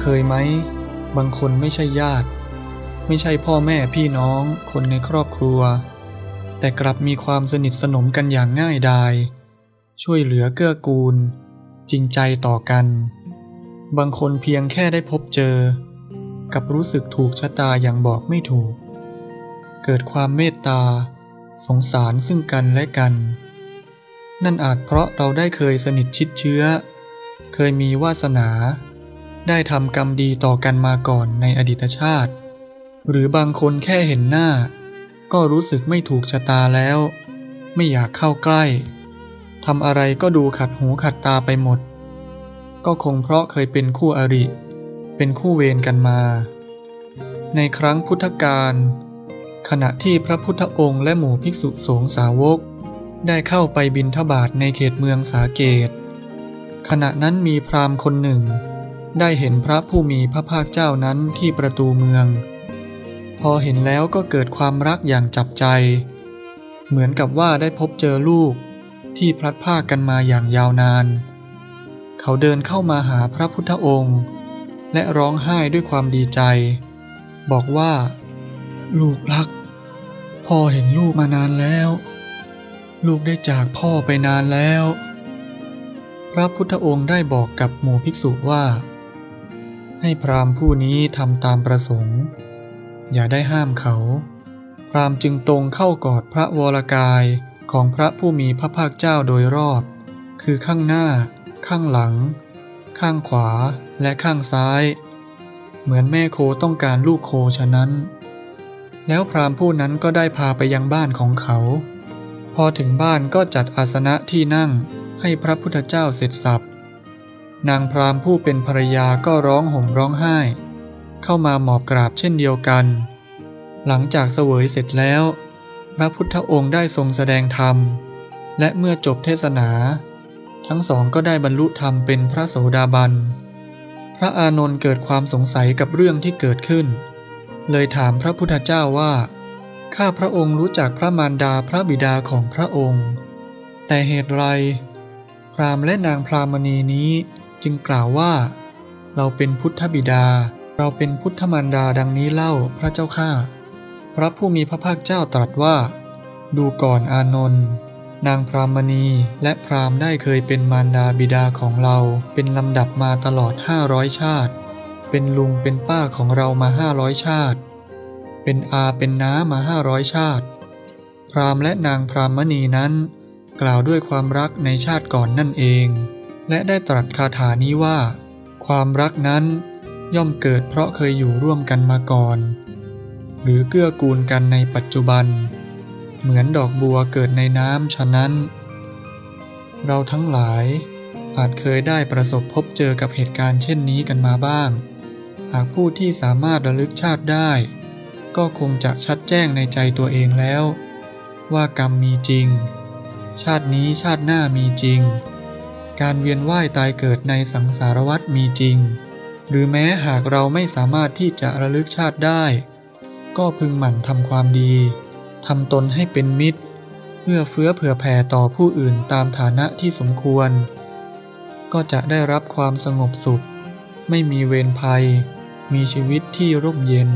เคยไหม บางคนไม่ใช่ญาติ ไม่ใช่พ่อแม่พี่น้อง คนในครอบครัว แต่กลับมีความสนิทสนมกันอย่างง่ายดาย ช่วยเหลือเกื้อกูล จริงใจต่อกัน บางคนเพียงแค่ได้พบเจอ กับรู้สึกถูกชะตาอย่างบอกไม่ถูก เกิดความเมตตา สงสารซึ่งกันและกัน นั่นอาจเพราะเราได้เคยสนิทชิดเชื้อ เคยมีวาสนา ได้ทำกรรมดีต่อกันมาก่อนในอดีตชาติ หรือบางคนแค่เห็นหน้า ก็รู้สึกไม่ถูกชะตาแล้ว ไม่อยากเข้าใกล้ทำอะไรก็ดูขัดหูขัดตาไปหมด ก็คงเพราะเคยเป็นคู่อริ เป็นคู่เวรกันมา ในครั้งพุทธกาลขณะที่พระพุทธองค์และหมู่ภิกษุสงฆ์สาวก ได้เข้าไปบินทบาทในเขตเมืองสาเกต ขณะนั้นมีพราหมณ์คนหนึ่ง ได้เห็นพระผู้มีพระภาคเจ้านั้นที่ประตูเมือง พอเห็นแล้วก็เกิดความรักอย่างจับใจ เหมือนกับว่าได้พบเจอลูกที่พลัดพรากกันมาอย่างยาวนาน เขาเดินเข้ามาหาพระพุทธองค์ และร้องไห้ด้วยความดีใจ บอกว่า ลูกรัก พ่อเห็นลูกมานานแล้ว ลูกได้จากพ่อไปนานแล้ว พระพุทธองค์ได้บอกกับหมู่ภิกษุว่า ให้พราหมณ์ผู้นี้ทำตามประสงค์ อย่าได้ห้ามเขา พราหมณ์จึงตรงเข้ากอดพระวรกายของพระผู้มีพระภาคเจ้าโดยรอบ คือข้างหน้า ข้างหลัง ข้างขวาและข้างซ้าย เหมือนแม่โคต้องการลูกโคฉะนั้น แล้วพราหมณ์ผู้นั้นก็ได้พาไปยังบ้านของเขา พอถึงบ้านก็จัดอาสนะที่นั่งให้พระพุทธเจ้าเสร็จสับ นางพรามผู้เป็นภรรยาก็ร้องห่มร้องไห้ เข้ามาหมอบกราบเช่นเดียวกัน หลังจากเสวยเสร็จแล้ว พระพุทธองค์ได้ทรงแสดงธรรม และเมื่อจบเทศนา ทั้งสองก็ได้บรรลุธรรมเป็นพระโสดาบัน พระอานนท์เกิดความสงสัยกับเรื่องที่เกิดขึ้น เลยถามพระพุทธเจ้าว่า ข้าพระองค์รู้จักพระมารดาพระบิดาของพระองค์ แต่เหตุไร พรามและนางพรามณีนี้ จึงกล่าวว่า เราเป็นพุทธบิดา เราเป็นพุทธมารดาดังนี้เล่าพระเจ้าข้าพระผู้มีพระภาคเจ้าตรัสว่า ดูก่อนอานนท์นางพรามณีและพรามได้เคยเป็นมารดาบิดาของเรา เป็นลำดับมาตลอดห้าร้อยชาติ เป็นลุงเป็นป้าของเรามาห้าร้อยชาติ เป็นอาเป็นน้ามาห้าร้อยชาติ พรามและนางพรามณีนั้น กล่าวด้วยความรักในชาติก่อนนั่นเอง และได้ตรัสคาถานี้ว่า ความรักนั้นย่อมเกิดเพราะเคยอยู่ร่วมกันมาก่อน หรือเกื้อกูลกันในปัจจุบัน เหมือนดอกบัวเกิดในน้ำฉะนั้น เราทั้งหลายอาจเคยได้ประสบพบเจอกับเหตุการณ์เช่นนี้กันมาบ้าง หากผู้ที่สามารถระลึกชาติได้ ก็คงจะชัดแจ้งในใจตัวเองแล้ว ว่ากรรมมีจริง ชาตินี้ชาติหน้ามีจริง การเวียนว่ายตายเกิดในสังสารวัฏมีจริง หรือแม้หากเราไม่สามารถที่จะระลึกชาติได้ ก็พึงหมั่นทำความดีทำตนให้เป็นมิตร เพื่อเฟื้อเผื่อแผ่ต่อผู้อื่นตามฐานะที่สมควร ก็จะได้รับความสงบสุข ไม่มีเวรภัย มีชีวิตที่ร่มเย็น